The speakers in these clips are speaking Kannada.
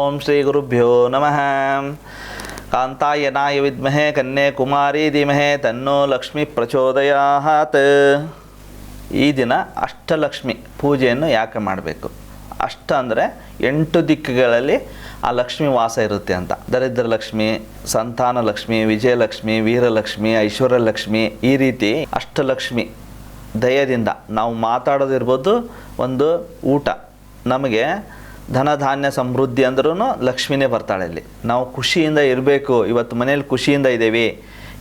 ಓಂ ಶ್ರೀ ಗುರುಭ್ಯೋ ನಮಃ ಕಾಂತಾಯನಾಯ ವಿದ್ಮಹೆ ಕನ್ಯೆ ಕುಮಾರಿ ಧೀಮಹೆ ತನ್ನೋ ಲಕ್ಷ್ಮಿ ಪ್ರಚೋದಯಾತ್ ಈ ದಿನ ಅಷ್ಟಲಕ್ಷ್ಮಿ ಪೂಜೆಯನ್ನು ಯಾಕೆ ಮಾಡಬೇಕು? ಅಷ್ಟ ಅಂದರೆ ಎಂಟು ದಿಕ್ಕುಗಳಲ್ಲಿ ಆ ಲಕ್ಷ್ಮಿ ವಾಸ ಇರುತ್ತೆ ಅಂತ. ದರಿದ್ರ ಲಕ್ಷ್ಮಿ, ಸಂತಾನ ಲಕ್ಷ್ಮಿ, ವಿಜಯಲಕ್ಷ್ಮಿ, ವೀರಲಕ್ಷ್ಮಿ, ಐಶ್ವರ್ಯಲಕ್ಷ್ಮಿ ಈ ರೀತಿ ಅಷ್ಟಲಕ್ಷ್ಮಿ ದಯದಿಂದ ನಾವು ಮಾತಾಡೋದಿರ್ಬೋದು ಒಂದು ಊಟ. ನಮಗೆ ಧನಧಾನ್ಯ ಸಮೃದ್ಧಿ ಅಂದ್ರೂ ಲಕ್ಷ್ಮಿನೇ ಬರ್ತಾಳೆ ಇಲ್ಲಿ. ನಾವು ಖುಷಿಯಿಂದ ಇರಬೇಕು, ಇವತ್ತು ಮನೇಲಿ ಖುಷಿಯಿಂದ ಇದ್ದೀವಿ.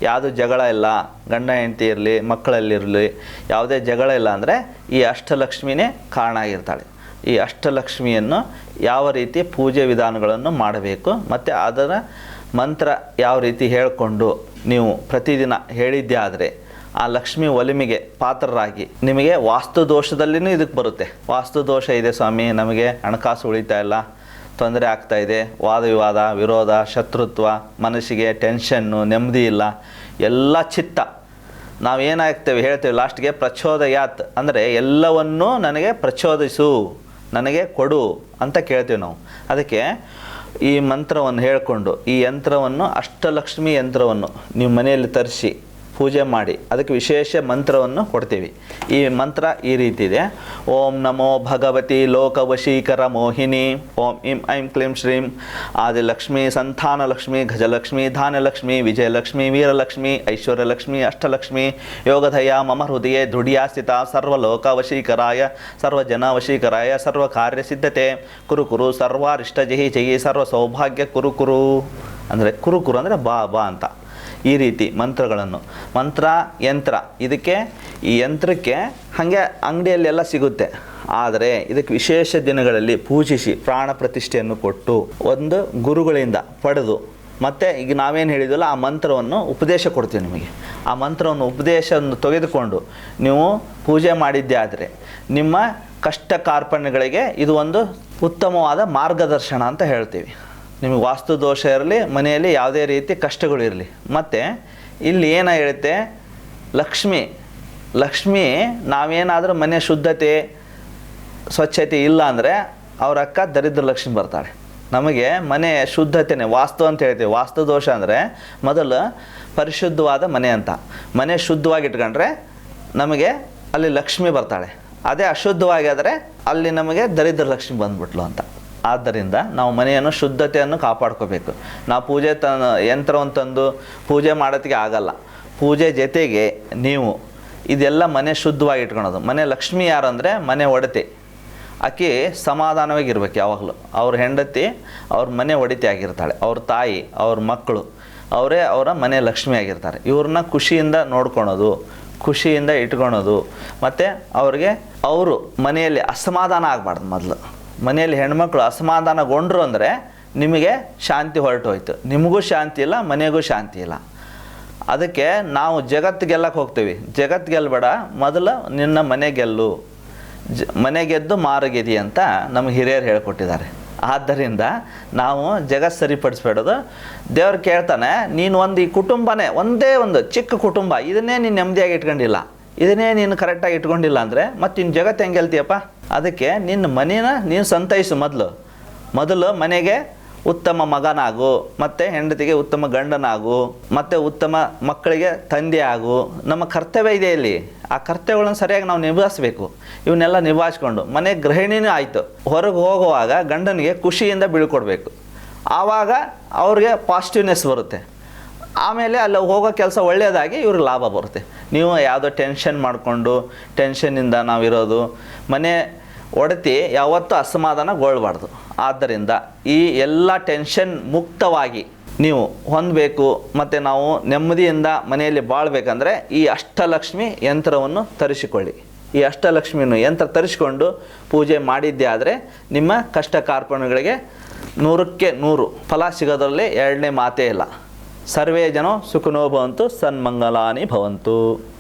ಯಾವುದು ಜಗಳ ಇಲ್ಲ, ಗಂಡ ಹೆಂಡತಿ ಇರಲಿ ಮಕ್ಕಳಲ್ಲಿರಲಿ ಯಾವುದೇ ಜಗಳ ಇಲ್ಲ ಅಂದರೆ ಈ ಅಷ್ಟಲಕ್ಷ್ಮಿನೇ ಕಾರಣ ಆಗಿರ್ತಾಳೆ. ಈ ಅಷ್ಟಲಕ್ಷ್ಮಿಯನ್ನು ಯಾವ ರೀತಿ ಪೂಜೆ ವಿಧಾನಗಳನ್ನು ಮಾಡಬೇಕು, ಮತ್ತು ಅದರ ಮಂತ್ರ ಯಾವ ರೀತಿ ಹೇಳಿಕೊಂಡು ನೀವು ಪ್ರತಿದಿನ ಹೇಳಿದ್ದೇ ಆದರೆ ಆ ಲಕ್ಷ್ಮಿ ಒಲಿಮೆಗೆ ಪಾತ್ರರಾಗಿ. ನಿಮಗೆ ವಾಸ್ತು ದೋಷದಲ್ಲಿನೂ ಇದಕ್ಕೆ ಬರುತ್ತೆ. ವಾಸ್ತು ದೋಷ ಇದೆ ಸ್ವಾಮಿ, ನಮಗೆ ಹಣಕಾಸು ಉಳಿತಾ ಇಲ್ಲ, ತೊಂದರೆ ಆಗ್ತಾ ಇದೆ. ವಾದ ವಿವಾದ, ವಿರೋಧ, ಶತ್ರುತ್ವ, ಮನಸ್ಸಿಗೆ ಟೆನ್ಷನ್ನು ನೆಮ್ಮದಿ ಇಲ್ಲ. ಎಲ್ಲ ಚಿತ್ತ. ನಾವು ಏನಾಗ್ತೇವೆ ಹೇಳ್ತೇವೆ ಲಾಸ್ಟ್ಗೆ ಪ್ರಚೋದಯಾತ್ ಅಂದರೆ ಎಲ್ಲವನ್ನೂ ನನಗೆ ಪ್ರಚೋದಿಸು, ನನಗೆ ಕೊಡು ಅಂತ ಕೇಳ್ತೀವಿ ನಾವು. ಅದಕ್ಕೆ ಈ ಮಂತ್ರವನ್ನು ಹೇಳಿಕೊಂಡು, ಈ ಯಂತ್ರವನ್ನು, ಅಷ್ಟಲಕ್ಷ್ಮಿ ಯಂತ್ರವನ್ನು ನೀವು ಮನೆಯಲ್ಲಿ ತರಿಸಿ ಪೂಜೆ ಮಾಡಿ, ಅದಕ್ಕೆ ವಿಶೇಷ ಮಂತ್ರವನ್ನು ಕೊಡ್ತೀವಿ. ಈ ಮಂತ್ರ ಈ ರೀತಿ ಇದೆ. ಓಂ ನಮೋ ಭಗವತಿ ಲೋಕವಶೀಕರ ಮೋಹಿನಿ, ಓಂ ಇಂ ಐಂ ಕ್ಲೀಂ ಶ್ರೀಂ ಆದಿಲಕ್ಷ್ಮಿ ಸಂತಾನಲಕ್ಷ್ಮಿ ಗಜಲಕ್ಷ್ಮಿ ಧಾನ್ಯಲಕ್ಷ್ಮಿ ವಿಜಯಲಕ್ಷ್ಮಿ ವೀರಲಕ್ಷ್ಮಿ ಐಶ್ವರ್ಯಲಕ್ಷ್ಮಿ ಅಷ್ಟಲಕ್ಷ್ಮಿ ಯೋಗಧಯ ಮಮ ಹೃದಯ ದೃಢಿಯಾಸ್ಥಿತ ಸರ್ವಲೋಕವಶೀಕರಾಯ ಸರ್ವಜನವಶೀಕರಾಯ ಸರ್ವ ಕಾರ್ಯಸಿದ್ಧತೆ ಕುರು ಕುರು ಸರ್ವಾರಿಷ್ಟ ಜಯಿ ಜಯಿ ಸರ್ವ ಸೌಭಾಗ್ಯ ಕುರು ಕುರು. ಅಂದರೆ ಕುರುಕುರು ಕುರು ಅಂದರೆ ಬಾ ಬಾ ಅಂತ. ಈ ರೀತಿ ಮಂತ್ರಗಳನ್ನು. ಮಂತ್ರ, ಯಂತ್ರ. ಇದಕ್ಕೆ ಈ ಯಂತ್ರಕ್ಕೆ ಹಾಗೆ ಅಂಗಡಿಯಲ್ಲೆಲ್ಲ ಸಿಗುತ್ತೆ. ಆದರೆ ಇದಕ್ಕೆ ವಿಶೇಷ ದಿನಗಳಲ್ಲಿ ಪೂಜಿಸಿ ಪ್ರಾಣ ಪ್ರತಿಷ್ಠೆಯನ್ನು ಕೊಟ್ಟು ಒಂದು ಗುರುಗಳಿಂದ ಪಡೆದು ಮತ್ತು ಈಗ ನಾವೇನು ಹೇಳಿದ್ವಲ್ಲ, ಆ ಮಂತ್ರವನ್ನು ಉಪದೇಶ ಕೊಡ್ತೀವಿ ನಿಮಗೆ. ಆ ಮಂತ್ರವನ್ನು ಉಪದೇಶವನ್ನು ತೆಗೆದುಕೊಂಡು ನೀವು ಪೂಜೆ ಮಾಡಿದ್ದೇ ಆದರೆ ನಿಮ್ಮ ಕಷ್ಟ ಕಾರ್ಪಣ್ಯಗಳಿಗೆ ಇದು ಒಂದು ಉತ್ತಮವಾದ ಮಾರ್ಗದರ್ಶನ ಅಂತ ಹೇಳ್ತೀವಿ. ನಿಮಗೆ ವಾಸ್ತು ದೋಷ ಇರಲಿ, ಮನೆಯಲ್ಲಿ ಯಾವುದೇ ರೀತಿ ಕಷ್ಟಗಳು ಇರಲಿ. ಮತ್ತು ಇಲ್ಲಿ ಏನು ಹೇಳುತ್ತೆ? ಲಕ್ಷ್ಮಿ ಲಕ್ಷ್ಮಿ ನಾವೇನಾದರೂ ಮನೆ ಶುದ್ಧತೆ, ಸ್ವಚ್ಛತೆ ಇಲ್ಲ ಅಂದರೆ ಅವ್ರ ಅಕ್ಕ ದರಿದ್ರ ಲಕ್ಷ್ಮಿ ಬರ್ತಾಳೆ. ನಮಗೆ ಮನೆ ಶುದ್ಧತೆನೆ, ವಾಸ್ತು ಅಂತ ಹೇಳ್ತೀವಿ. ವಾಸ್ತು ದೋಷ ಅಂದರೆ ಮೊದಲು ಪರಿಶುದ್ಧವಾದ ಮನೆ ಅಂತ. ಮನೆ ಶುದ್ಧವಾಗಿ ಇಟ್ಕೊಂಡ್ರೆ ನಮಗೆ ಅಲ್ಲಿ ಲಕ್ಷ್ಮಿ ಬರ್ತಾಳೆ. ಅದೇ ಅಶುದ್ಧವಾಗಿದ್ರೆ ಅಲ್ಲಿ ನಮಗೆ ದರಿದ್ರ ಲಕ್ಷ್ಮಿ ಬಂದ್ಬಿಟ್ಲು ಅಂತ. ಆದ್ದರಿಂದ ನಾವು ಮನೆಯನ್ನು ಶುದ್ಧತೆಯನ್ನು ಕಾಪಾಡ್ಕೋಬೇಕು. ನಾವು ಪೂಜೆ ತ, ಯಂತ್ರವನ್ನು ತಂದು ಪೂಜೆ ಮಾಡೋದಕ್ಕೆ ಆಗಲ್ಲ. ಪೂಜೆ ಜೊತೆಗೆ ನೀವು ಇದೆಲ್ಲ ಮನೆ ಶುದ್ಧವಾಗಿ ಇಟ್ಕೊಳೋದು. ಮನೆ ಲಕ್ಷ್ಮಿ ಯಾರು ಅಂದರೆ ಮನೆ ಒಡತಿ. ಆಕೆ ಸಮಾಧಾನವಾಗಿರ್ಬೇಕು ಯಾವಾಗಲೂ. ಅವ್ರ ಹೆಂಡತಿ ಅವ್ರ ಮನೆ ಒಡತಿ ಆಗಿರ್ತಾಳೆ. ಅವ್ರ ತಾಯಿ, ಅವ್ರ ಮಕ್ಕಳು, ಅವರೇ ಅವರ ಮನೆ ಲಕ್ಷ್ಮಿ ಆಗಿರ್ತಾರೆ. ಇವ್ರನ್ನ ಖುಷಿಯಿಂದ ನೋಡ್ಕೊಳೋದು, ಖುಷಿಯಿಂದ ಇಟ್ಕೊಳೋದು. ಮತ್ತು ಅವ್ರಿಗೆ ಅವರು ಮನೆಯಲ್ಲಿ ಅಸಮಾಧಾನ ಆಗಬಾರ್ದು ಮೊದಲು. ಮನೆಯಲ್ಲಿ ಹೆಣ್ಮಕ್ಳು ಅಸಮಾಧಾನಗೊಂಡ್ರು ಅಂದರೆ ನಿಮಗೆ ಶಾಂತಿ ಹೊರಟೋಯ್ತು. ನಿಮಗೂ ಶಾಂತಿ ಇಲ್ಲ, ಮನೆಗೂ ಶಾಂತಿ ಇಲ್ಲ. ಅದಕ್ಕೆ ನಾವು ಜಗತ್ತು ಗೆಲ್ಲಕ್ಕೆ ಹೋಗ್ತೀವಿ. ಜಗತ್ತು ಗೆಲ್ಲಬೇಡ ಮೊದಲು ನಿನ್ನ ಮನೆ ಗೆಲ್ಲು. ಜ, ಮನೆ ಗೆದ್ದು ಮಾರುಗೆದಿ ಅಂತ ನಮ್ಮ ಹಿರಿಯರು ಹೇಳ್ಕೊಟ್ಟಿದ್ದಾರೆ. ಆದ್ದರಿಂದ ನಾವು ಜಗತ್ ಸರಿಪಡಿಸ್ಬೇಡೋದು. ದೇವ್ರು ಕೇಳ್ತಾನೆ, ನೀನು ಒಂದು ಈ ಕುಟುಂಬನೇ, ಒಂದೇ ಒಂದು ಚಿಕ್ಕ ಕುಟುಂಬ, ಇದನ್ನೇ ನೀನು ನೆಮ್ಮದಿಯಾಗಿ ಇಟ್ಕೊಂಡಿಲ್ಲ. ಇದನ್ನೇ ನೀನು ಕರೆಕ್ಟಾಗಿ ಇಟ್ಕೊಂಡಿಲ್ಲ ಅಂದರೆ ಮತ್ತು ನಿನ್ನ ಜಗತ್ತು ಹೆಂಗೆ ಗೆಲ್ತೀಯಪ್ಪ? ಅದಕ್ಕೆ ನಿನ್ನ ಮನೇನ ನೀನು ಸಂತೈಸು ಮೊದಲು. ಮೊದಲು ಮನೆಗೆ ಉತ್ತಮ ಮಗನಾಗು, ಮತ್ತು ಹೆಂಡತಿಗೆ ಉತ್ತಮ ಗಂಡನಾಗು, ಮತ್ತು ಉತ್ತಮ ಮಕ್ಕಳಿಗೆ ತಂದೆ ಆಗು. ನಮ್ಮ ಕರ್ತವ್ಯ ಇದೆ ಇಲ್ಲಿ. ಆ ಕರ್ತವ್ಯಗಳನ್ನು ಸರಿಯಾಗಿ ನಾವು ನಿಭಾಯಿಸ್ಬೇಕು. ಇವನ್ನೆಲ್ಲ ನಿಭಾಯಿಸ್ಕೊಂಡು ಮನೆ ಗೃಹಿಣಿನೂ ಆಯಿತು. ಹೊರಗೆ ಹೋಗುವಾಗ ಗಂಡನಿಗೆ ಖುಷಿಯಿಂದ ಬೀಳ್ಕೊಡ್ಬೇಕು. ಆವಾಗ ಅವ್ರಿಗೆ ಪಾಸಿಟಿವ್ನೆಸ್ ಬರುತ್ತೆ. ಆಮೇಲೆ ಅಲ್ಲಿ ಹೋಗೋ ಕೆಲಸ ಒಳ್ಳೆಯದಾಗಿ ಇವ್ರಿಗೆ ಲಾಭ ಬರುತ್ತೆ. ನೀವು ಯಾವುದೋ ಟೆನ್ಷನ್ ಮಾಡಿಕೊಂಡು ಟೆನ್ಷನ್ನಿಂದ ನಾವಿರೋದು. ಮನೆ ಒಡತಿ ಯಾವತ್ತೂ ಅಸಮಾಧಾನಗೊಳ್ಬಾರ್ದು ಆದ್ದರಿಂದ ಈ ಎಲ್ಲ ಟೆನ್ಷನ್ ಮುಕ್ತವಾಗಿ ನೀವು ಹೊಂದಬೇಕು ಮತ್ತು ನಾವು ನೆಮ್ಮದಿಯಿಂದ ಮನೆಯಲ್ಲಿ ಬಾಳ್ಬೇಕಂದ್ರೆ ಈ ಅಷ್ಟಲಕ್ಷ್ಮಿ ಯಂತ್ರವನ್ನು ತರಿಸಿಕೊಳ್ಳಿ. ಈ ಅಷ್ಟಲಕ್ಷ್ಮಿಯನ್ನು ಯಂತ್ರ ತರಿಸಿಕೊಂಡು ಪೂಜೆ ಮಾಡಿದ್ದೇ ಆದರೆ ನಿಮ್ಮ ಕಷ್ಟ ಕಾರ್ಪಣ್ಯಗಳಿಗೆ ನೂರಕ್ಕೆ ನೂರು ಫಲ ಸಿಗೋದ್ರಲ್ಲಿ ಎರಡನೇ ಮಾತೇ ಇಲ್ಲ. ಸರ್ವೇ ಜನ ಸುಖನೋ ಭವಂತು ಸನ್ಮಂಗಲಾನಿ ಭವಂತು.